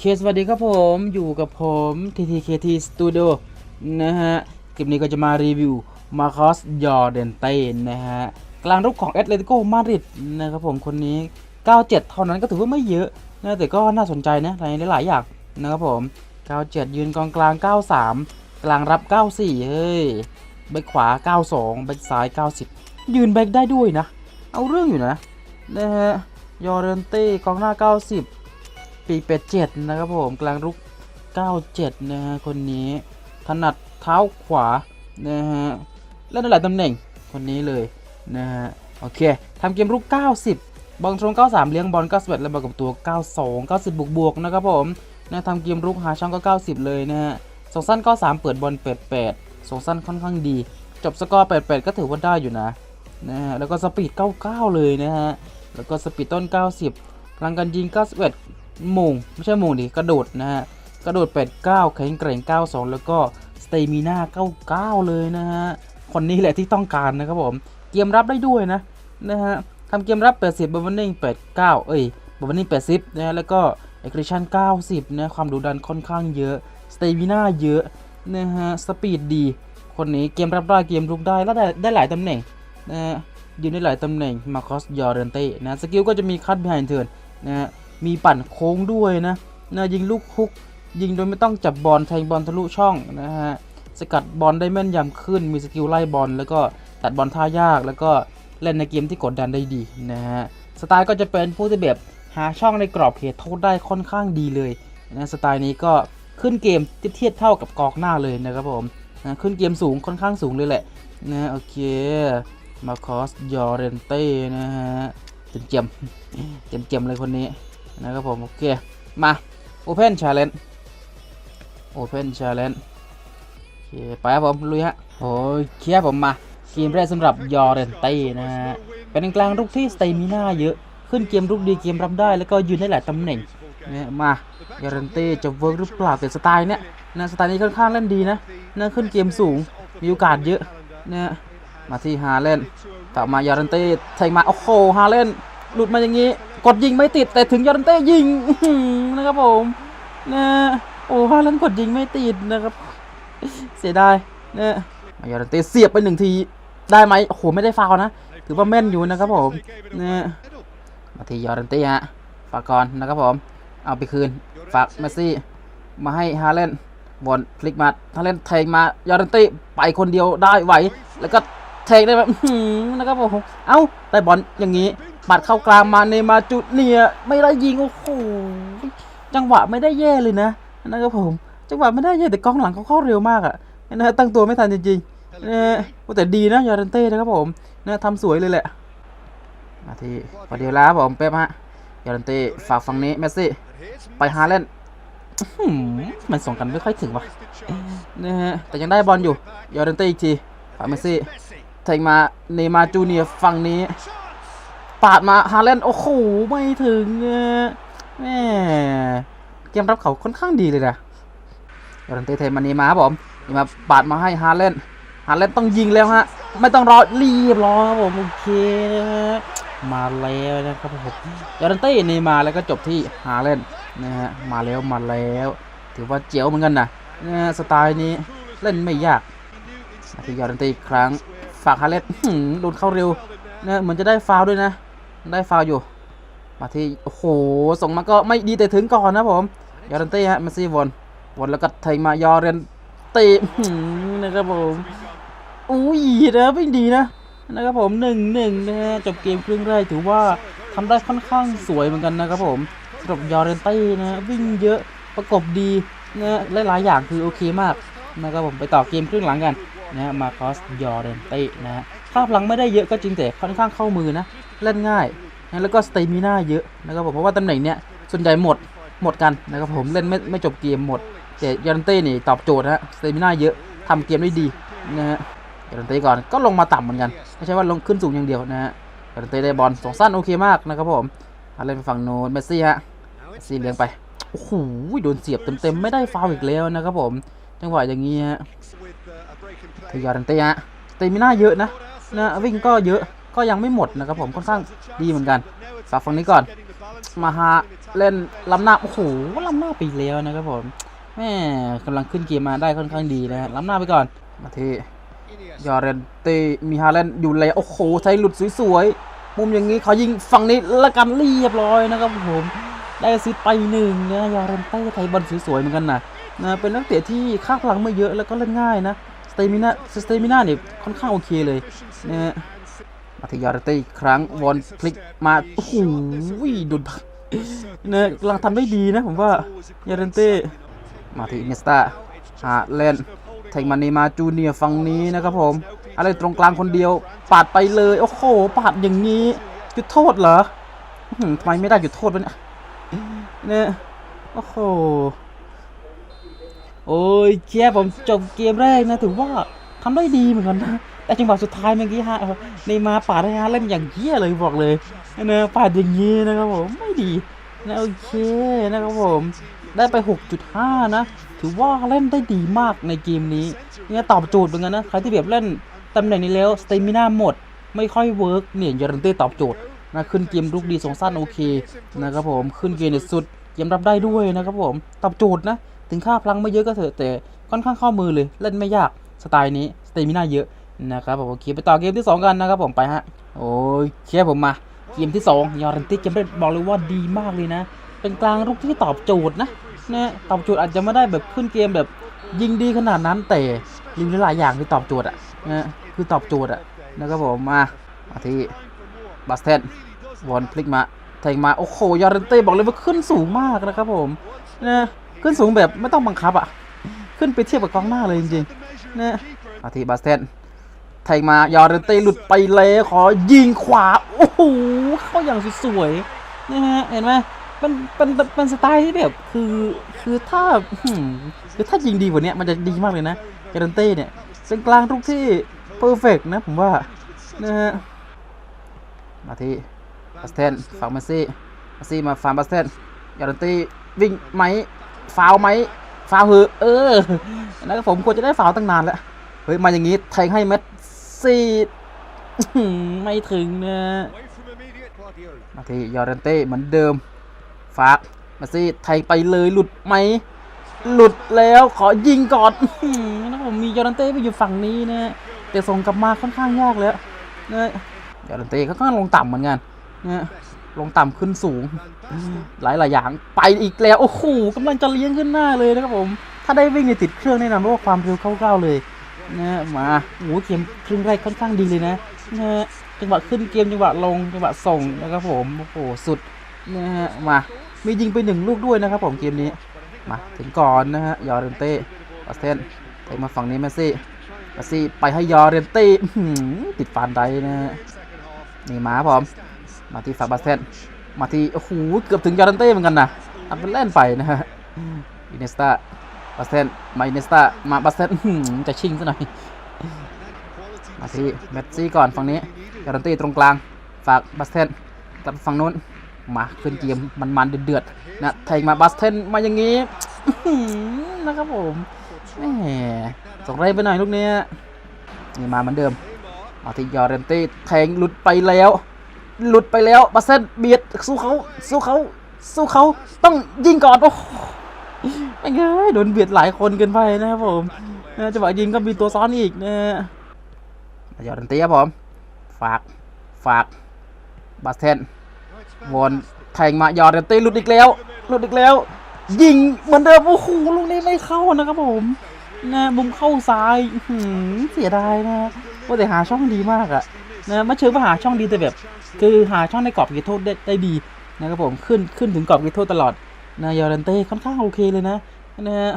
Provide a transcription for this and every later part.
เคสวัสดีครับผมอยู่กับผม TTKT Studio นะฮะคลิปนี้ก็จะมารีวิวมาคอสยอร์เดนเต้นะฮะ กลางรุกของแอตเลติโกมาดริดนะครับผมคนนี้ 97 เท่านั้นก็ถือว่าไม่เยอะนะแต่ก็น่าสนใจนะในหลายๆอย่างนะครับผม 97 ยืนกองกลาง 93 กลางรับ 94 เฮ้ยแบ็คขวา 92แบ็คซ้าย 90 ยืนแบ็คได้ด้วยนะ เอาเรื่องอยู่นะนะฮะยอร์เดนเต้กองหน้า 90 ปีเป็ดเจ็ดนะครับผมกลางรุก 97 นะฮะคนนี้ถนัดเท้าขวานะฮะเล่นได้หลายตำแหน่งคนนี้เลยนะฮะโอเคทำเกมรุก 90 บอลตรง 93 เลี้ยงบอล 91 และบอลกับตัว 92 90 บวกบวกนะครับผมนะทำเกมรุกหาช่องก็ 90 เลยนะฮะส่งสั้น93เปิดบอล88ส่งสั้นค่อนข้างดี จบสกอร์88 ก็ถือว่าได้อยู่นะนะฮะแล้วก็สปีด 99 เลยนะฮะแล้วก็สปีดต้น 90 พลังการยิง 91 มงไม่ใช่มงดิกระโดดนะฮะกระโดด 89 แข็งแกร่ง 92 แล้วก็สเตมิน่า 99 เลยนะฮะคนนี้แหละที่ต้องการนะครับผม เกมรับได้ด้วยนะนะฮะทำเกมรับ 80บอลวันนิ่ง89 เอ้ยบอลวันนิ่ง80 นะฮะแล้วก็เอกริชัน90 นะ ความดุดันค่อนข้างเยอะสเตมิน่าเยอะนะฮะสปีดดี คนนี้เกมรับได้เกมรุกได้แล้วได้ได้หลายตำแหน่งนะฮะยืนได้หลายตำแหน่งมาคอสยอร์เรนเต้นะสกิลก็จะมีคัต behind turn นะฮะ มีปั่นโค้งด้วยนะนะยิงลูกฮุก ยิงโดยไม่ต้องจับบอลแทงบอลทะลุช่องนะฮะสกัดบอลได้แม่นยำขึ้น มีสกิลไล่บอล แล้วก็ตัดบอลท่ายาก แล้วก็เล่นในเกมที่กดดันได้ดีนะฮะสไตล์ก็จะเป็นผู้ที่แบบหาช่องในกรอบเขตโทษได้ค่อนข้างดีเลยนะสไตล์นี้ก็ขึ้นเกมเทียบเท่ากับกองหน้าเลยนะครับผมนะขึ้นเกมสูงค่อนข้างสูงเลยแหละนะโอเคมาคอสยอเรนเต้นะฮะเจ็มเจมเจ็มเจมเลยคนนี้ นะครับผม โอเค มา Open Challenge Open Challenge โอเค ไปครับผม ลุยฮะ โอ้ยเคลียร์ผมมาเกมแรกสำหรับยอร์เรนเต้นะฮะ เป็นกลางรุกที่สเตมิน่าเยอะ ขึ้นเกมรุกดีเกมรับได้แล้วก็ยืนได้หลายตำแหน่งเนี่ยมายอร์เรนเต้จะเวิร์กหรือเปล่าแต่สไตล์เนี้ยนะสไตล์นี้ค่อนข้างเล่นดีนะนะขึ้นเกมสูงมีโอกาสเยอะนะมาที่ฮาเลนต่อมายอร์เรนเต้แทงมาโอ้โหฮาเลนหลุดมาอย่างงี้ กดยิงไม่ติดแต่ถึงยอร์เรนเต้ยิงนะครับผมนะโอ้ฮาเลนกดยิงไม่ติดนะครับ เสียดายเนี่ยยอร์เต้เสียบไปหนึ่งทีได้ไหมโอ้โหไม่ได้ฟาวนะถือว่าแม่นอยู่นะครับผมเนี่ยมาทียอร์เต้ฮะฝากก่อนนะครับผม เอาไปคืนฝากเมสซี่มาให้ฮาเลนบอลพลิกมาฮาเลนแทงมายอร์เต้ไปคนเดียวได้ไหว แล้วก็แทงได้แบบนะครับผมเอ้าได้บอลอย่างนี้ ปัดเข้ากลางมาเนมาจุดเนียไม่ได้ยิงโอ้โหจังหวะไม่ได้แย่เลยนะนะครับผม จังหวะไม่ได้แย่แต่กองหลังเขาเข้าเร็วมากอะนะฮะตั้งตัวไม่ทันจริงๆนะฮะโอ้แต่ดีนะยอร์เรนเต้นะครับผมนะทำสวยเลยแหละมาที่พอดีแล้วผมเป๊ปฮะยอร์เรนเต้ฝากฝั่งนี้เมสซี่ไปฮาเลนมันส่งกันไม่ค่อยถึงวะนะฮะแต่ยังได้บอลอยู่ยอร์เรนเต้อีกทีฝากเมสซี่แทงมาเนยมาจูเนียฝั่งนี้ ปาดมาฮาเลนโอ้โหไม่ถึงแม่เกมรับเขาค่อนข้างดีเลยนะยอรันเตเทมันนีมาครับผมนี่มาปาดมาให้ฮาเลนฮาเลนต้องยิงแล้วฮะ ไม่ต้องรอรีบรอครับผมโอเคมาแล้วนะครับผมยอรันเต้นี่มาแล้วก็จบที่ฮาเลนนะฮะมาแล้วมาแล้ว ถือว่าเจ๋วเหมือนกันนะนะสไตล์นี้เล่นไม่ยากมาที่ยอรันเต้อีกครั้งฝากฮาเลนอื้อหือโดนเข้าเร็วนะเหมือนจะได้ฟาวล์ด้วยนะ ได้ฟาวอยู่ มาที่โอ้โหส่งมาก็ไม่ดีแต่ถึงก่อนนะผมยอรันเต้ฮะมาซี่วอนวนแล้วก็ไทยมายอเรนเต้นะครับผมอุ้ยนะไม่ดีนะนะครับผมหนึ่งหนึ่งนะฮะจบเกมครึ่งแรกถือว่าทำได้ค่อนข้างสวยเหมือนกันนะครับผมสำหรับยอเรนเต้นะวิ่งเยอะประกบดีนะหลายๆอย่างคือโอเคมากนะครับผมไปต่อเกมครึ่งหลังกันนะฮะมาคอสยอเรนเต้นะฮะภาพหลังไม่ได้เยอะก็จริงแต่ค่อนข้างเข้ามือนะ เล่นง่ายนะแล้วก็สเตมิน่าเยอะนะครับผมเพราะว่าตำแหน่งเนี้ยส่วนใหญ่หมดหมดกันนะครับผมเล่นไม่ไม่จบเกมหมด แต่ยอรันเต้นี่ตอบโจทย์นะฮะสเตมิน่าเยอะทำเกมได้ดีนะฮะยอรันเต้ก่อนก็ลงมาต่ำเหมือนกัน ไม่ใช่ว่าลงขึ้นสูงอย่างเดียวนะฮะยอรันเต้ได้บอลสองสั้นโอเคมากนะครับผมเอาเล่นไปฝั่งโน้นเมสซี่ฮะเมสซี่เลี้ยงไปโอ้โหโดนเสียบเต็มๆไม่ได้ฟาวล์อีกแล้วนะครับผมจังหวะอย่างนี้ฮะคือยอรันเต้ฮะสเตมิน่าเยอะนะนะวิ่งก็เยอะ ก็ยังไม่หมดนะครับผมค่อนข้างดีเหมือนกันฝากฝั่งนี้ก่อน มาฮาเล่นล้ำหน้าโอ้โหล้ำหน้าไปอีกแล้วนะครับผมแม่กำลังขึ้นเกมมาได้ค่อนข้างดีนะฮะล้ำหน้าไปก่อน มาที่ยอร์เรนเตมีฮาเลนอยู่เลยโอ้โหใช้หลุดสวยๆ มุมอย่างนี้เขายิงฝั่งนี้ละกันเรียบร้อยนะครับผมได้ซิดไปหนึ่งนะยอร์เรนเต้ไทยบอลสวยๆเหมือนกันนะนะเป็นนักเตะที่ค่าพลังไม่เยอะแล้วก็เล่นง่ายนะสเตมินาสเตมินาเนี่ยค่อนข้างโอเคเลยนะฮะ มาที่ยาร์เต้อีกครั้งวอนพลิกมาโอ้โหโดนพักเนี่ยกำลังทำได้ดีนะผมว่ายาร์เต้มาที่อินเนสตาหาเล่นแทงมันนีมาจูเนียฝั่งนี้นะครับผม อะไรตรงกลางคนเดียว ปาดไปเลย โอ้โห ปาดอย่างนี้จุดโทษเหรออื้อหือทำไมไม่ได้จุดโทษวะเนี่ยเนี่ยโอ้โห โอ้ยแค่ผมจบเกมแรกนะ ถือว่าทำได้ดีเหมือนกันนะ แต่จังหวะสุดท้ายเมื่อกี้ฮะในมาร์ปาดให้ฮะเล่นอย่างเยี่ยเลยบอกเลยนะปาดอย่างนี้นะครับผมไม่ดีนะโอเคนะครับผมได้ไป 6.5 นะ ถือว่าเล่นได้ดีมากในเกมนี้เนี่ยตอบโจทย์เหมือนกันนะ ใครที่แบบเล่นตำแหน่งนี้แล้วสเตมิน่าหมด ไม่ค่อยเวิร์กเนี่ยยารันเต้ตอบโจทย์นะขึ้นเกมลุกดีสองสั้นโอเคนะครับผมขึ้นเกมสุดเกมรับได้ด้วยนะครับผมตอบโจทย์นะ ถึงค่าพลังไม่เยอะก็เถอะแต่ค่อนข้างเข้ามือเลยเล่นไม่ยากสไตล์นี้สเตมิน่าเยอะ นะครับผมโอเคไปต่อเกมที่ 2 กันนะครับผมไปฮะโอ้ยเคผมมาเกมที่ 2 ยอรันติเกมเรนบอกเลยว่าดีมากเลยนะ เป็นกลางรุกที่ตอบโจทย์นะนะตอบโจทย์อาจจะไม่ได้แบบขึ้นเกมแบบยิงดีขนาดนั้นแต่ยิงหลายอย่างที่ตอบโจทย์อะนะคือตอบโจทย์อะนะครับผมมามาที่บาสเทนวอนพลิกมาแทงมาโอ้โหยอรันเต้บอกเลยว่าขึ้นสูงมากนะครับผมนะขึ้นสูงแบบไม่ต้องบังคับอะขึ้นไปเทียบกับกองหน้าเลยจริงๆนะมาที่บาสเทน แทงมายอร์เรนเต้หลุดไปเลยขอยิงขวา โอ้โห เข้าอย่างสวยๆนะฮะ เห็นไหมเป็นเป็นเป็นสไตล์ที่แบบคือคือถ้าคือถ้ายิงดีกว่านี้มันจะดีมากเลยนะยอร์เรนเต้เนี่ยเป็นกลางทุกที่เพอร์เฟกนะผมว่านะฮะมาที่บัสเทนฝั่งมาซี่มาซี่มาฝั่งบัสเทนยอร์เรนเต้วิ่งไหมฟาวไหมฟาวเหอเออนะครับผมควรจะได้ฟาวตั้งนานแล้วเฮ้ยมาอย่างนี้แทงให้เม็ด ซีดไม่ถึงนะมาที่ยอร์เรนเต้เหมือนเดิม ฝาก มาซี่แทงไปเลยหลุดไหม หลุดแล้วขอยิงก่อนนะผมมียอร์เรนเต้ไปอยู่ฝั่งนี้นะแต่ส่งกลับมาค่อนข้างยากแล้วนะยอร์เรนเต้ค่อนข้างลงต่ำเหมือนกันนะลงต่ำขึ้นสูง หลายหลายอย่างไปอีกแล้ว โอ้โหกำลังจะเลี้ยงขึ้นหน้าเลยนะครับผม ถ้าได้วิ่งในติดเครื่องแน่นอนเพราะว่าความเร็วเข้าๆเลย นะมาโอ้โหเกมครึ่งแรกค่อนข้างดีเลยนะนะจังหวะขึ้นเกมจังหวะลงจังหวะส่งนะครับผมโอ้โหสุดนะฮะมามียิงไปหนึ่งลูกด้วยนะครับผมเกมนี้มาถึงก่อนนะฮะยอร์เรนเต้ออสเทนเตะมาฝั่งนี้เมสซี่เมสซี่ไปให้ยอร์เรนเต้ติดฟานไดนะฮะนี่มาครับผมมาที่ฝั่งบาสเทนมาที่โอ้โหเกือบถึงยอร์เรนเต้เหมือนกันนะทำเป็นเล่นไปนะฮะอินเนสตา บาสเทนมาอินเนสตามาบาสเทนจะชิงซะหน่อยมาที่เมสซี่ก่อนฝั่งนี้การันตีตรงกลางฝากบาสเทนกลับฝั่งนู้นมาขึ้นเกมมันๆเดือดๆนะแทงมาบาสเทนมาอย่างนี้นะครับผมแหมส่งแรไปหน่อยลูกเนี้ยนี่มาเหมือนเดิมมาที่ยอร์เรนตี้แทงหลุดไปแล้ว หลุดไปแล้วบาสเทนเบียดสู้เขาสู้เขาสู้เขาต้องยิงก่อนโอ้ ไม่ไงโดนเบียดหลายคนเกินไปนะครับผมนะจังหวะยิงก็มีตัวซ้อนอีกนะยอดันเตียครับผม ฝาก ฝากบาสเทนวนแทงมายอดันเตีหลุดอีกแล้ว หลุดอีกแล้ว ยิงเหมือนเดิมโอ้โหลูกนี้ไม่เข้านะครับผมนะมุมเข้าซ้ายเสียดายนะว่าแต่หาช่องดีมากอะนะไม่เชิงว่าหาช่องดีแต่แบบ คือหาช่องในกรอบเขตโทษได้ได้ดีนะครับผมขึ้นขึ้นถึงกรอบเขตโทษตลอด นายยอรันเต้ค่อนข้างโอเคเลยนะนะฮะ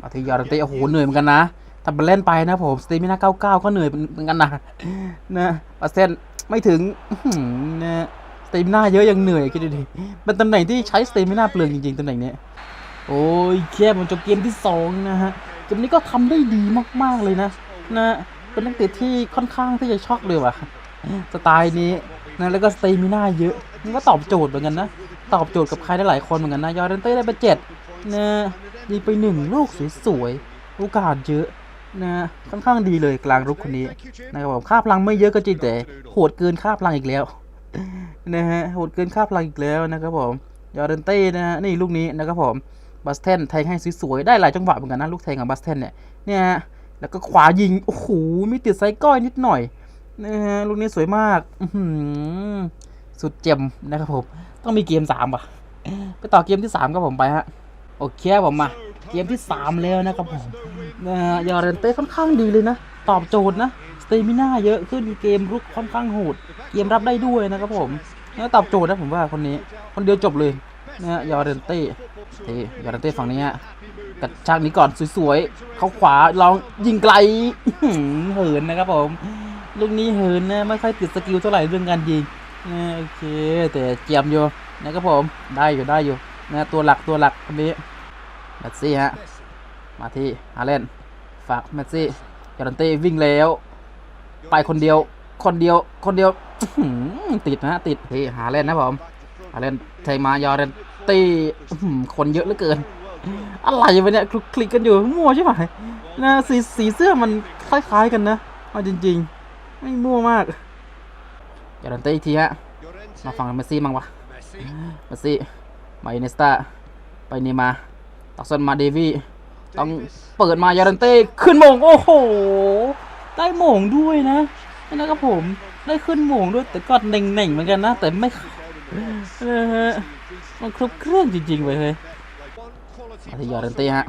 มาที่ยอรันเต้โอ้โหเหนื่อยเหมือนกันนะทำเป็นเล่นไปนะผมสเตมิน่า99ก็เหนื่อยเหมือนกันนะนะปาเซนไม่ถึงอื้อหือนะสเตมิน่าเยอะยังเหนื่อยคิดดูดิเป็นตำแหน่งที่ใช้สเตมิน่าเปลืองจริงๆตำแหน่งเนี้ยโอ้ยแค่มันจบเกมที่สองนะฮะเกมนี้ก็ทำได้ดีมากๆเลยนะนะเป็นนักเตะที่ค่อนข้างที่จะช็อกเลยว่ะสไตล์นี้นะแล้วก็สเตมิน่าเยอะมันก็ตอบโจทย์เหมือนกันนะ ตอบโจทย์กับใครได้หลายคนเหมือนกันนะยอร์เดนเต้ได้ไปเจ็ดนะยิงไปหนึ่งลูกสวยๆโอกาสเยอะนะค่อนข้างดีเลยกลางรุกคนนี้นะครับผมค่าพลังไม่เยอะก็จริงแต่โหดเกินค่าพลังอีกแล้วนะฮะโหดเกินค่าพลังอีกแล้วนะครับผมยอร์เดนเต้นะฮะนี่ลูกนี้นะครับผมบัสเทนแทงให้สวยๆได้หลายจังหวะเหมือนกันนะลูกแทงของบัสเทนเนี่ยเนี่ยฮะแล้วก็ขวายิงโอ้โหมีติดไซก้อยนิดหน่อยนะฮะลูกนี้สวยมากอื สุดเจ็มนะครับผม ต้องมีเกมสามว่ะ ไปต่อเกมที่สามครับผมไปฮะ โอเคผมมา เกมที่สามแล้วนะครับผมนะยอร์เดนเต้ค่อนข้างดีเลยนะ ตอบโจทย์นะ สเตมิน่าเยอะขึ้น เกมรุกค่อนข้างโหด เกมรับได้ด้วยนะครับผมแล้วตอบโจทย์นะผมว่าคนนี้ คนเดียวจบเลยนะยอร์เดนเต้เต้ยอร์เดนเต้ฝั่งนี้ฮะกระชากนี้ก่อนสวยๆ เข้าขวาลองยิงไกลเหินนะครับผม ลูกนี้เหินนะไม่ค่อยติดสกิลเท่าไหร่เรื่องการยิง โอเคแต่เจียมอยู่นะครับผมได้อยู่ได้อยู่นะตัวหลักตัวหลักคนนี้แมสซี่ฮะมาที่ฮาเลนฝากแมสซี่ยอร์เดนต้วิ่งแล้ว ไปคนเดียวคนเดียวคนเดียวติดนะติดที่หาเล่นนะผมหาเลนไทมายอร์เรนตีคนเยอะเหลือเกิน อะไรวะเนี่ยคลุกคลิกกันอยู่มั่วใช่ไหมนะสีสีเสื้อมันคล้ายๆกันนะเอาจริง ๆ ไม่มั่วมาก ยอร์เรนตีอีกทีฮะ มาฟังเมสซี่มั้งวะ เมสซี่ มาอินเนสตาไปเนย์มาร์ตักซอนมาเดวี่ต้องเปิดมายอร์เรนเต้ขึ้นโมง โอ้โห ได้โหม่งด้วยนะนี่นะครับผม ได้ขึ้นโหม่งด้วยแต่ก็เน่งๆเหมือนกันนะ แต่ไม่เออฮะมันครบเครื่องจริงๆไปเลยมาที่ยอร์เดนเต้ฮะ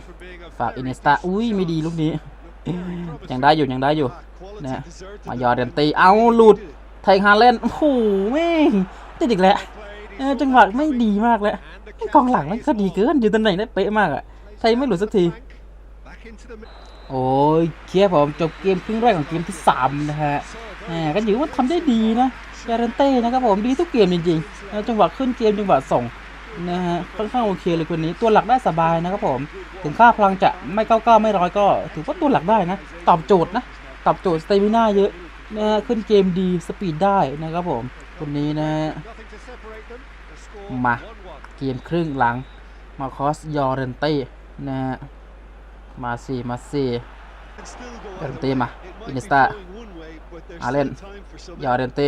ฝากอินเนสตาอุ้ยไม่ดีลูกนี้ ยังได้อยู่ยังได้อยู่นะมายอร์เดนเต้เอาหลุด ไทยฮาเลนโอ้โหแม่งติดอีกแล้วจังหวะไม่ดีมากแล้วกองหลังมันก็ดีเกินอยู่ตำแหน่งได้เป๊ะมากอะไทยไม่หลุดสักทีโอ้ยเคียผมจบเกมครึ่งแรกของเกมที่ 3 นะฮะแหมก็ถือว่าทำได้ดีนะยาเรนเต้นะครับผมดีทุกเกมจริงๆจังหวะขึ้นเกมจังหวะส่งนะฮะค่อนข้างโอเคเลยคนนี้ตัวหลักได้สบายนะครับผม ถึงค่าพลังจะไม่เก้าเก้าไม่ร้อยก็ ถือว่าตัวหลักได้นะ ตอบโจทย์นะ ตอบโจทย์สเตมิน่าเยอะ นะขึ้นเกมดีสปีดได้นะครับผมคนนี้นะฮะมาเกมครึ่งหลัง มาคอสยอเรนเต้นะฮะมาสิมาสิยอร์เดนเต้มาอิอินนเนเนสตาอาเลนยอร์เรนเต้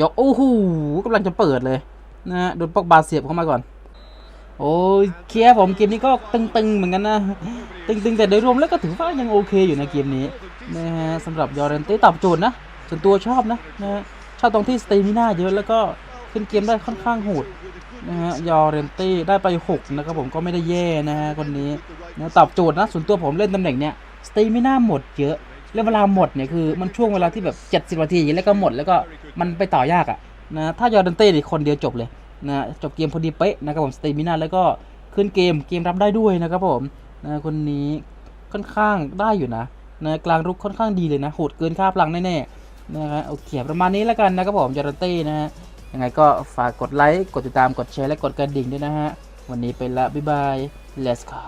ยกโอ้โหกำลังจะเปิดเลยนะฮะโดนปอกบาเสียบเข้ามาก่อน โอ้ยเคลียร์ผมเกมนี้ก็ตึงๆเหมือนกันนะ ตึงๆ แต่โดยรวมแล้วก็ถือว่ายังโอเคอยู่ในเกมนี้นะฮะสำหรับยอร์เรนเต้ตอบโจทย์นะ ส่วนตัวชอบนะนะฮะชอบตรงที่สเตมิน่าเยอะแล้วก็ขึ้นเกมได้ค่อนข้างโหดนะฮะยอร์เรนเต้ได้ไป 6 นะครับผมก็ไม่ได้แย่นะฮะคนนี้นะตอบโจทย์นะส่วนตัวผมเล่นตำแหน่งเนี้ยสเตมิน่าหมดเยอะ แล้วเวลาหมดเนี่ยคือมันช่วงเวลาที่แบบ 70นาทีแล้วก็หมดแล้วก็มันไปต่อยากอะนะถ้ายอร์เดนต้นี่คนเดียวจบเลย นะจบเกมพอดีเป๊ะนะครับผมสเตมินาแล้วก็ขึ้นเกมเกมรับได้ด้วยนะครับผมนะคนนี้ค่อนข้างได้อยู่นะนะกลางรุกค่อนข้างดีเลยนะโหดเกินค่าพลังแน่ๆนะฮะโอเคประมาณนี้แล้วกันนะครับผมยอร์เดนเต้นะฮะยังไงก็ฝากกดไลค์กดติดตามกดแชร์และกดกระดิ่งด้วยนะฮะวันนี้ไปละบ๊ายบาย let's go